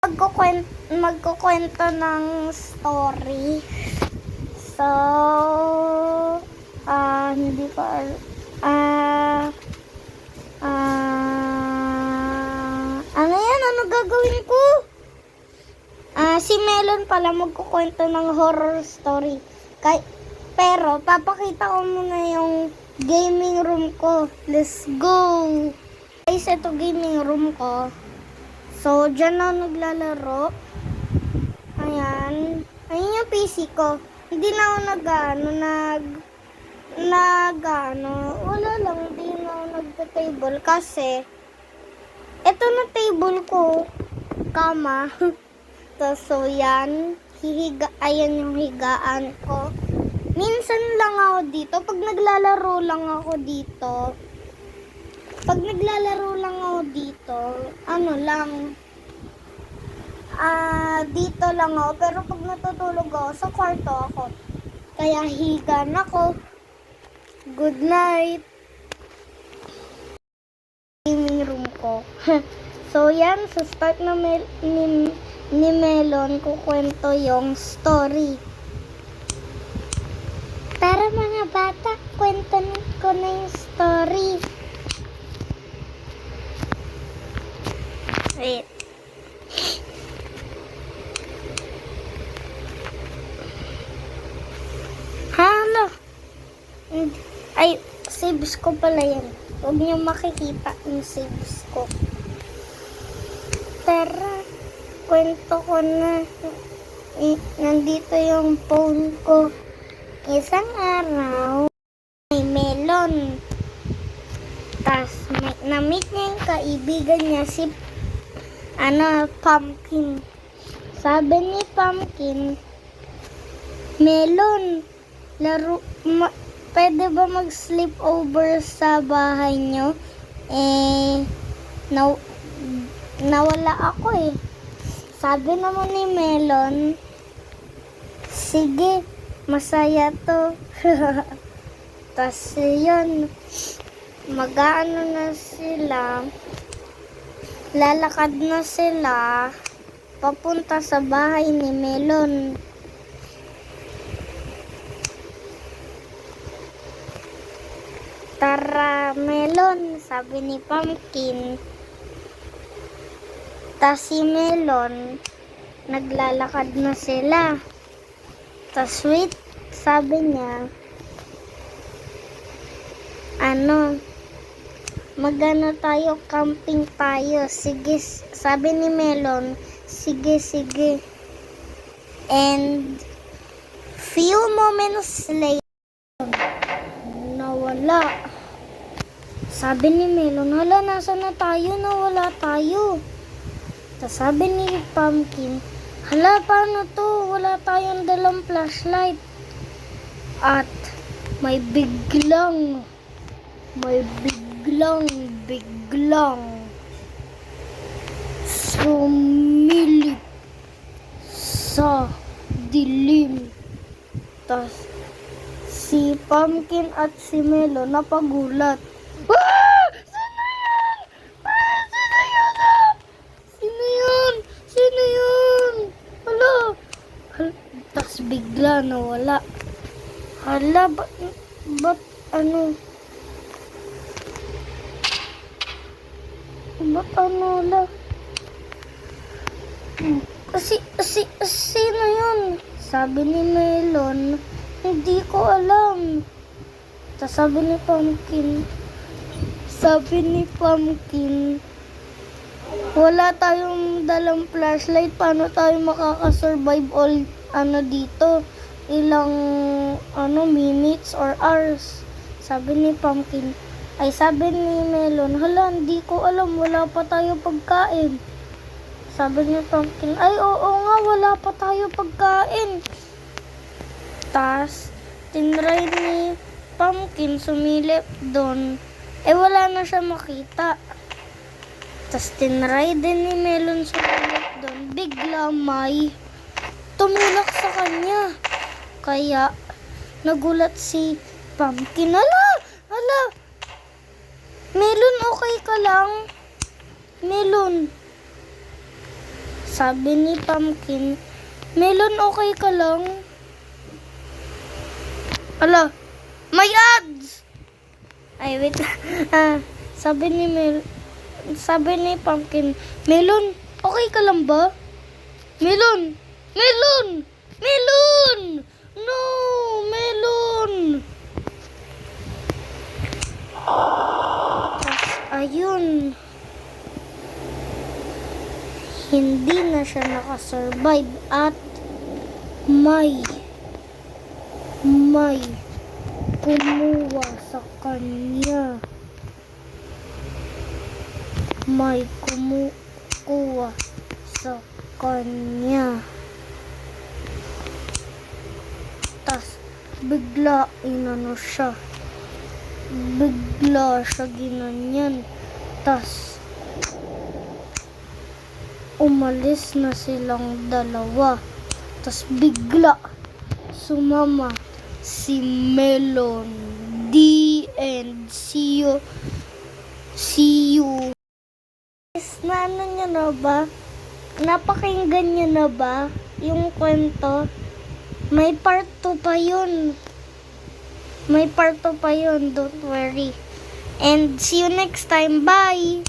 magkukwento, magkukwento ng story. So, ah, hindi ko, ah, ah, ano yan? Ano gagawin ko? Ah, si Melon pala magkukwento ng horror story. Kay, pero, papakita ko muna yung gaming room ko. Let's go! Guys, ito gaming room ko. So, dyan na naglalaro. Ayan. Ayan yung PC ko. Hindi na ako nag, ano, nag, nag, ano, wala lang, hindi na ako nagta-table kasi, ito na table ko, kama. Tapos, so, yan, hihiga, ayan yung higaan ko. Minsan lang ako dito, pag naglalaro lang ako dito, pag naglalaro lang ako dito, ano lang, ah, dito lang ako. Pero pag natutulog ako, sa kwarto ako. Kaya higan ako. Good night. Gaming room ko. so, yan. Sa start na mel- ni, ni Melon, kukwento yung story. Tara mga bata, kwento ko na yung story. Wait. Hala. Hindi- Ay, saves ko pala yan. Huwag niyo makikita yung saves ko. Tara, kwento ko na. Nandito yung phone ko. Isang araw, may melon. Tapos, may, na-meet niya yung kaibigan niya si ano, pumpkin. Sabi ni pumpkin, melon, laro, ma, pwede ba mag-sleep over sa bahay nyo? Eh, naw, nawala ako eh. Sabi naman ni Melon, sige, masaya to. Tapos yun, mag-ano na sila, lalakad na sila papunta sa bahay ni Melon. Tara, Melon, sabi ni Pumpkin. Tas si Melon, naglalakad na sila. Tas wait, sabi niya, ano, magano tayo, camping tayo. Sige, sabi ni Melon, sige, sige. And few moments later, nawala. Sabi ni Melon, hala, nasa na tayo? Nawala tayo. Tapos sabi ni Pumpkin, hala, paano to? Wala tayong dalang flashlight. At may biglang, may biglang, biglang sumilip sa dilim. Tapos si Pumpkin at si Melo napagulat. Ah! Sino yan? Ah! Sino yun? Ah! Sino yun? Sino yun? Hala. Hal Tapos bigla nawala. Hala, ba't, ba't ano? Ba't ano wala? Kasi, si, sino yun? Sabi ni Melon, hindi ko alam. Tapos sabi ni Pumpkin, sabi ni Pumpkin, wala tayong dalang flashlight. Paano tayo makakasurvive all, ano dito? Ilang, ano, minutes or hours? Sabi ni Pumpkin. Ay, sabi ni Melon, hala, hindi ko alam. Wala pa tayo pagkain. Sabi ni Pumpkin, ay, oo nga, wala pa tayo pagkain. Tas, tinry ni Pumpkin sumilip doon. Eh, wala na siya makita. Tas, tinry din ni Melon sumilip doon. Bigla may tumulak sa kanya. Kaya, nagulat si Pumpkin. Hala! Hala! Melon, okay ka lang? Melon. Sabi ni Pumpkin, Melon, okay ka lang? Ala, may ads! Ay, wait. ah, sabi ni Mel, sabi ni Pumpkin, Melon, okay ka lang ba? Melon! Melon! Melon! No! Melon! Tas, ayun. Hindi na siya nakasurvive at may may kumuha sa kanya. May kumukuha sa kanya. Tas, bigla inano siya. Bigla siya ginanyan. Tas, umalis na silang dalawa. Tas, bigla sumama si Melon. The end. See you. See you. Is na ano niya na ba? Napakinggan niyo na ba yung kwento? May part 2 pa yun. May part 2 pa yun. Don't worry. And see you next time. Bye!